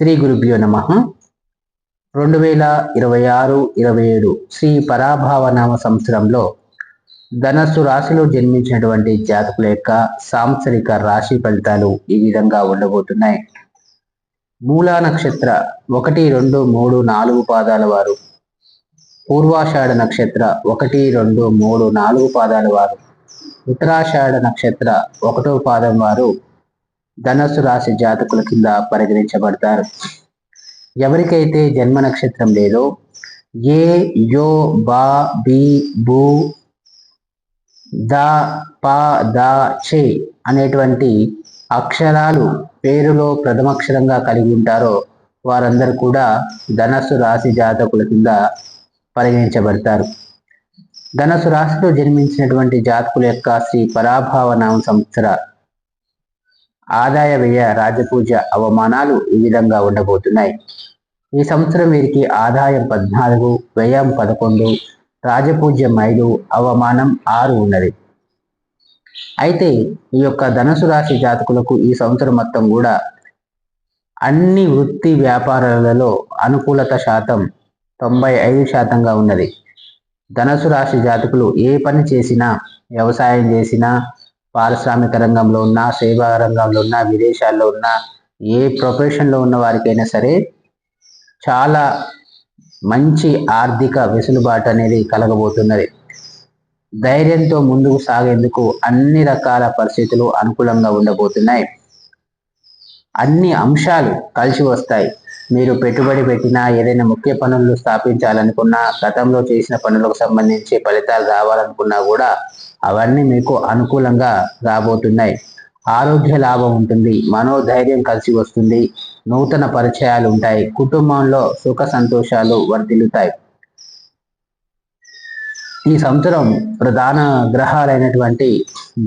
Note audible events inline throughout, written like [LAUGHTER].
శ్రీ గురుభ్యో నమ. రెండు వేల ఇరవై ఆరు ఇరవై ఏడు శ్రీ పరాభావనామ సంవత్సరంలో ధనస్సు రాశిలో జన్మించినటువంటి జాతకుల యొక్క సాంసరిక రాశి ఫలితాలు ఈ విధంగా ఉండబోతున్నాయి. మూలా నక్షత్ర ఒకటి రెండు మూడు నాలుగు పాదాల వారు. పూర్వాషాఢ నక్షత్ర ఒకటి రెండు మూడు నాలుగు పాదాల వారు. ఉత్తరాషాఢ నక్షత్ర ఒకటో పాదం వారు. ధనస్సు రాశి జాతకుల కింద పరిగణించబడతారు. ఎవరికైతే జన్మ నక్షత్రం లేదో ఏ యో బా బి బు ద ప ద చే అనేటువంటి అక్షరాలు పేరులో ప్రథమక్షరంగా కలిగి ఉంటారో వారందరూ కూడా ధనస్సు రాశి జాతకుల కింద పరిగణించబడతారు. ధనస్సు రాశిలో జన్మించినటువంటి జాతకుల యొక్క శ్రీ పరాభావనామ సంవత్సర ఆదాయ వ్యయ రాజపూజ అవమానాలు ఈ విధంగా ఉండబోతున్నాయి. ఈ సంవత్సరం వీరికి ఆదాయం పద్నాలుగు వ్యయం పదకొండు రాజపూజ్యం ఐదు అవమానం ఆరు ఉన్నది. అయితే ఈ యొక్క ధనుసు రాశి జాతకులకు ఈ సంవత్సరం మొత్తం కూడా అన్ని వృత్తి వ్యాపారాలలో అనుకూలత శాతం తొంభై ఐదు శాతంగా ఉన్నది. ధనుసు రాశి జాతకులు ఏ పని చేసినా వ్యవసాయం చేసినా పారిశ్రామిక రంగంలో ఉన్నా సేవా రంగంలో ఉన్నా విదేశాల్లో ఉన్నా ఏ ప్రొఫెషన్లో ఉన్న వారికైనా సరే చాలా మంచి ఆర్థిక వెసులుబాటు అనేది కలగబోతున్నది. ధైర్యంతో ముందుకు సాగేందుకు అన్ని రకాల పరిస్థితులు అనుకూలంగా ఉండబోతున్నాయి. అన్ని అంశాలు కలిసి వస్తాయి. మీరు పెట్టుబడి పెట్టినా ఏదైనా ముఖ్య పనులు స్థాపించాలనుకున్నా గతంలో చేసిన పనులకు సంబంధించి ఫలితాలు రావాలనుకున్నా కూడా అవన్నీ మీకు అనుకూలంగా రాబోతున్నాయి. ఆరోగ్య లాభం ఉంటుంది మనోధైర్యం కలిసి వస్తుంది నూతన పరిచయాలు ఉంటాయి కుటుంబంలో సుఖ సంతోషాలు వర్ధిల్లుతాయి. ఈ సంవత్సరం ప్రధాన గ్రహాలైనటువంటి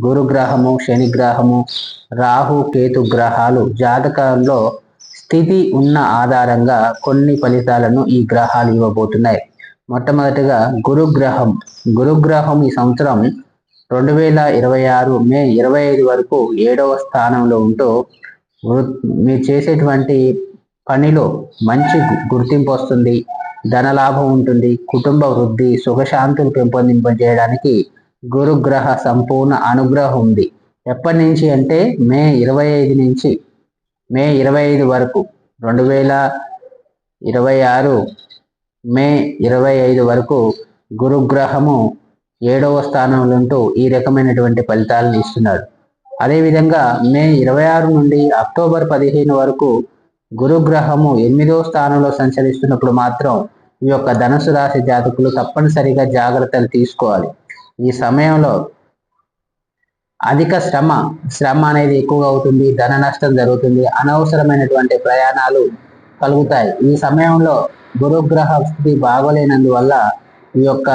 గురుగ్రహము శని గ్రహము రాహు కేతు గ్రహాలు జాతకంలో స్థితి ఉన్న ఆధారంగా కొన్ని ఫలితాలను ఈ గ్రహాలు ఇవ్వబోతున్నాయి. మొట్టమొదటిగా గురుగ్రహం. గురుగ్రహం ఈ సంవత్సరం రెండు వేల ఇరవై ఆరు మే ఇరవై ఐదు వరకు ఏడవ స్థానంలో ఉంటూ మీరు చేసేటువంటి పనిలో మంచి గుర్తింపు వస్తుంది ధనలాభం ఉంటుంది కుటుంబ వృద్ధి సుఖశాంతులు పెంపొందింపజేయడానికి గురుగ్రహ సంపూర్ణ అనుగ్రహం ఉంది. ఎప్పటి నుంచి అంటే మే ఇరవై ఐదు నుంచి మే ఇరవై ఐదు వరకు రెండు వేల ఇరవై ఆరు మే ఇరవై ఐదు వరకు గురుగ్రహము ఏడవ స్థానంలో ఉంటూ ఈ రకమైనటువంటి ఫలితాలను ఇస్తున్నాడు. అదేవిధంగా మే ఇరవై ఆరు నుండి అక్టోబర్ పదిహేను వరకు గురుగ్రహము ఎనిమిదవ స్థానంలో సంచరిస్తున్నప్పుడు మాత్రం ఈ యొక్క ధనుసు రాశి జాతకులు తప్పనిసరిగా జాగ్రత్తలు తీసుకోవాలి. ఈ సమయంలో అధిక శ్రమ శ్రమ అనేది ఎక్కువగా అవుతుంది ధన నష్టం జరుగుతుంది అనవసరమైనటువంటి ప్రయాణాలు కలుగుతాయి. ఈ సమయంలో గురుగ్రహ స్థితి బాగోలేనందువల్ల ఈ యొక్క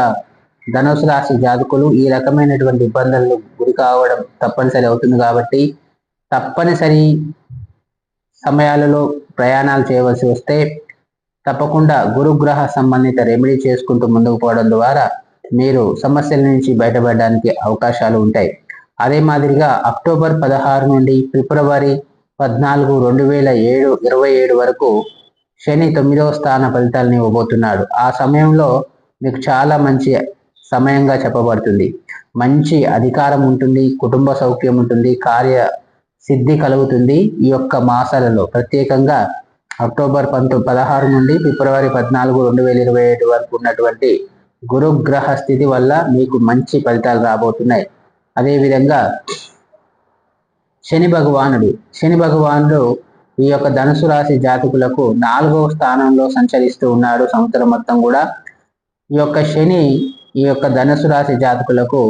ధనుసు రాశి జాతకులు ఈ రకమైనటువంటి ఇబ్బందులు గురి కావడం తప్పనిసరి అవుతుంది కాబట్టి తప్పనిసరి సమయాలలో ప్రయాణాలు చేయవలసి వస్తే తప్పకుండా గురుగ్రహ సంబంధిత రెమెడీ చేసుకుంటూ ముందుకు పోవడం ద్వారా మీరు సమస్యల నుంచి బయటపడడానికి అవకాశాలు ఉంటాయి. అదే మాదిరిగా అక్టోబర్ పదహారు నుండి ఫిబ్రవరి పద్నాలుగు రెండు వేల ఏడు ఇరవై ఏడు వరకు శని తొమ్మిదవ స్థాన ఫలితాలను ఇవ్వబోతున్నాడు. ఆ సమయంలో మీకు చాలా మంచి సమయంగా చెప్పబడుతుంది. మంచి అధికారం ఉంటుంది కుటుంబ సౌఖ్యం ఉంటుంది కార్య సిద్ధి కలుగుతుంది ఈ యొక్క మాసాలలో. ప్రత్యేకంగా అక్టోబర్ పంతొ పదహారు నుండి ఫిబ్రవరి పద్నాలుగు రెండు వేల ఇరవై ఏడు వరకు ఉన్నటువంటి గురుగ్రహ స్థితి వల్ల మీకు మంచి ఫలితాలు రాబోతున్నాయి. అదేవిధంగా శని భగవానుడు శని భగవానుడు ఈ యొక్క ధనుసు రాశి జాతకులకు నాలుగవ స్థానంలో సంచరిస్తూ ఉన్నాడు సంవత్సరం మొత్తం కూడా. ఈ యొక్క శని ఈ యొక్క ధనుసు రాశి జాతకులకు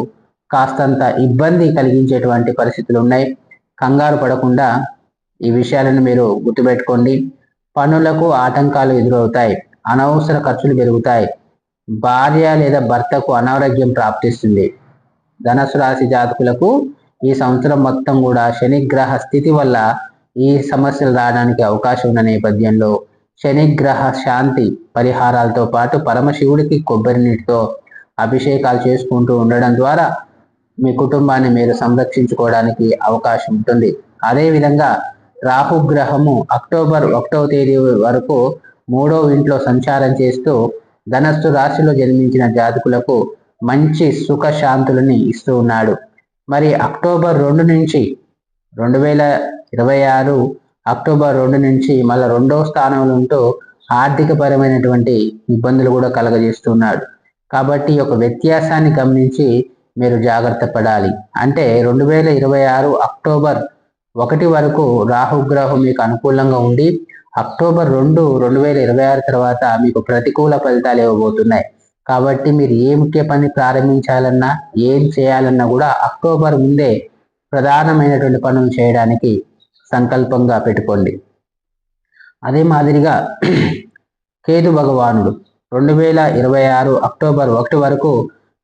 కాస్తంత ఇబ్బంది కలిగించేటువంటి పరిస్థితులు ఉన్నాయి. కంగారు పడకుండా ఈ విషయాలను మీరు గుర్తుపెట్టుకోండి. పనులకు ఆటంకాలు ఎదురవుతాయి. అనవసర ఖర్చులు పెరుగుతాయి. భార్య లేదా భర్తకు అనారోగ్యం ప్రాప్తిస్తుంది. ధనసు రాశి జాతకులకు ఈ సంవత్సరం మొత్తం కూడా శనిగ్రహ స్థితి వల్ల ఈ సమస్యలు రావడానికి అవకాశం ఉన్న నేపథ్యంలో శనిగ్రహ శాంతి పరిహారాలతో పాటు పరమశివుడికి కొబ్బరి నీటితో అభిషేకాలు చేసుకుంటూ ఉండడం ద్వారా మీ కుటుంబాన్ని మీరు సంరక్షించుకోవడానికి అవకాశం ఉంటుంది. అదేవిధంగా రాహుగ్రహము అక్టోబర్ ఒకటవ తేదీ వరకు మూడో ఇంట్లో సంచారం చేస్తూ ధనస్సు రాశిలో జన్మించిన జాతకులకు మంచి సుఖశాంతులని ఇస్తూ ఉన్నాడు. మరి అక్టోబర్ రెండు నుంచి రెండు వేల ఇరవై ఆరు అక్టోబర్ రెండు నుంచి మళ్ళీ రెండో స్థానంలో ఉంటూ ఆర్థిక పరమైనటువంటి ఇబ్బందులు కూడా కలగజేస్తున్నాడు కాబట్టి ఒక వ్యత్యాసాన్ని గమనించి మీరు జాగ్రత్త పడాలి. అంటే రెండు వేల ఇరవై ఆరు అక్టోబర్ ఒకటి వరకు రాహుగ్రహం మీకు అనుకూలంగా ఉండి అక్టోబర్ రెండు రెండు వేల ఇరవై ఆరు తర్వాత మీకు ప్రతికూల ఫలితాలు ఇవ్వబోతున్నాయి. కాబట్టి మీరు ఏ ముఖ్య పని ప్రారంభించాలన్నా ఏం చేయాలన్నా కూడా అక్టోబర్ ముందే ప్రధానమైనటువంటి పనులు చేయడానికి సంకల్పంగా పెట్టుకోండి. అదే మాదిరిగా [CLEARS THROAT] కేతు భగవానుడు రెండు వేల ఇరవై ఆరు అక్టోబర్ ఒకటి వరకు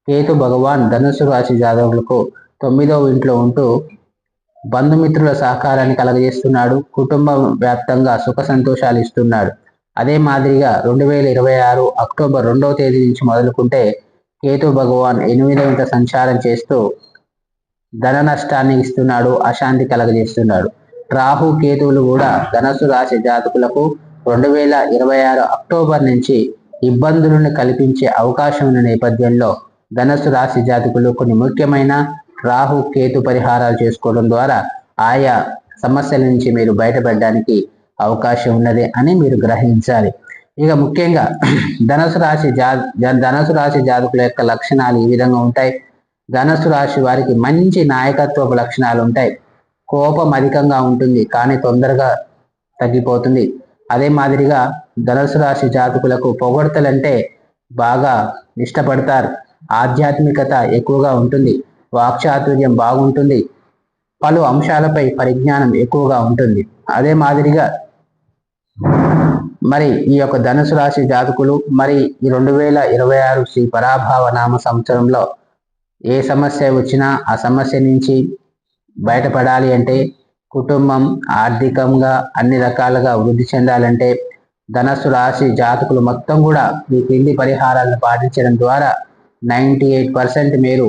కేతు భగవాన్ ధనుసు రాశి జాతకులకు తొమ్మిదవ ఇంట్లో ఉంటూ బంధుమిత్రుల సహకారాన్ని కలగజేస్తున్నాడు. కుటుంబం వ్యాప్తంగా సుఖ సంతోషాలు ఇస్తున్నాడు. అదే మాదిరిగా రెండు వేల ఇరవై ఆరు అక్టోబర్ రెండవ తేదీ నుంచి మొదలుకుంటే కేతు భగవాన్ ఎనిమిదవ ఇంట సంచారం చేస్తూ ధన నష్టాన్ని ఇస్తున్నాడు. అశాంతి కలగజేస్తున్నాడు. రాహు కేతువులు కూడా ధనస్సు రాశి జాతకులకు రెండు వేల ఇరవై ఆరు అక్టోబర్ నుంచి ఇబ్బందులను కల్పించే అవకాశం ఉన్న నేపథ్యంలో ధనస్సు రాశి జాతకులు కొన్ని ముఖ్యమైన రాహు కేతు పరిహారాలు చేసుకోవడం ద్వారా ఆయా సమస్యల నుంచి మీరు బయటపడడానికి అవకాశం ఉన్నది అని మీరు గ్రహించాలి. ఇక ముఖ్యంగా ధనుసు రాశి జా ధనుసు రాశి జాతకుల యొక్క లక్షణాలు ఈ విధంగా ఉంటాయి. ధనుసు రాశి వారికి మంచి నాయకత్వపు లక్షణాలు ఉంటాయి. కోపం అధికంగా ఉంటుంది కానీ తొందరగా తగ్గిపోతుంది. అదే మాదిరిగా ధనుసు రాశి జాతకులకు పొగడతలంటే బాగా ఇష్టపడతారు. ఆధ్యాత్మికత ఎక్కువగా ఉంటుంది. వాక్చాతుర్యం బాగుంటుంది. పలు అంశాలపై పరిజ్ఞానం ఎక్కువగా ఉంటుంది. అదే మాదిరిగా మరి ఈ యొక్క ధనుసు రాశి జాతకులు మరి ఈ రెండు వేల ఇరవై ఆరు శ్రీ పరాభావ నామ సంవత్సరంలో ఏ సమస్య వచ్చినా ఆ సమస్య నుంచి బయటపడాలి అంటే కుటుంబం ఆర్థికంగా అన్ని రకాలుగా వృద్ధి చెందాలంటే ధనస్సు రాశి జాతకులు మొత్తం కూడా ఈ క్రింది పరిహారాలను పాటించడం ద్వారా నైంటీ ఎయిట్ పర్సెంట్ మీరు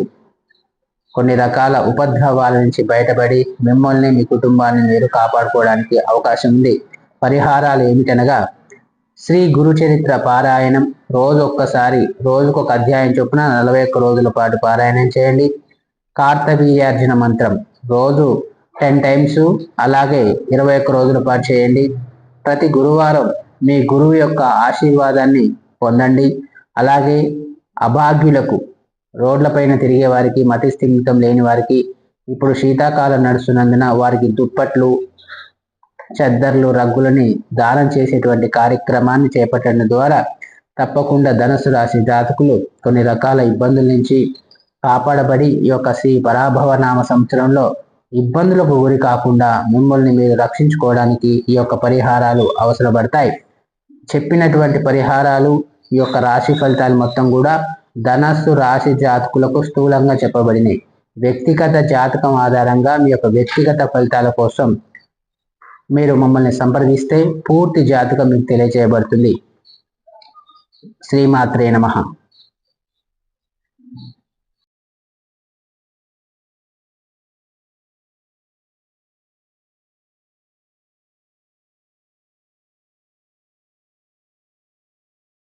కొన్ని రకాల ఉపద్రవాల నుంచి బయటపడి మిమ్మల్ని మీ కుటుంబాన్ని మీరు కాపాడుకోవడానికి అవకాశం ఉంది. పరిహారాలు ఏమిటనగా శ్రీ గురు చరిత్ర పారాయణం రోజు ఒక్కసారి రోజుకు ఒక అధ్యాయం చొప్పున నలభై ఒక్క రోజుల పాటు పారాయణం చేయండి. కార్తవీర్యార్జున మంత్రం రోజు టెన్ టైమ్స్. అలాగే ఇరవై ఒక్క రోజుల పాటు చేయండి. ప్రతి గురువారం మీ గురువు యొక్క ఆశీర్వాదాన్ని పొందండి. అలాగే అభాగ్యులకు రోడ్లపైన తిరిగే వారికి మతి స్థిమితం లేని వారికి ఇప్పుడు శీతాకాలం నడుస్తున్నందున వారికి దుప్పట్లు చెద్దర్లు రగ్గులని దానం చేసేటువంటి కార్యక్రమాన్ని చేపట్టడం ద్వారా తప్పకుండా ధనస్సు రాశి జాతకులు కొన్ని రకాల ఇబ్బందుల నుంచి కాపాడబడి ఈ యొక్క శ్రీ పరాభవ నామ సంవత్సరంలో ఇబ్బందులకు గురి కాకుండా మిమ్మల్ని మీరు రక్షించుకోవడానికి ఈ యొక్క పరిహారాలు అవసరపడతాయి. చెప్పినటువంటి పరిహారాలు ఈ యొక్క రాశి ఫలితాలు మొత్తం కూడా ధనస్సు రాశి జాతకులకు స్థూలంగా చెప్పబడినాయి. వ్యక్తిగత జాతకం ఆధారంగా మీ యొక్క వ్యక్తిగత ఫలితాల కోసం మీరు మమ్మల్ని సంప్రదిస్తే పూర్తి జాతకం మీకు తెలియజేయబడుతుంది. శ్రీమాత్రే నమ.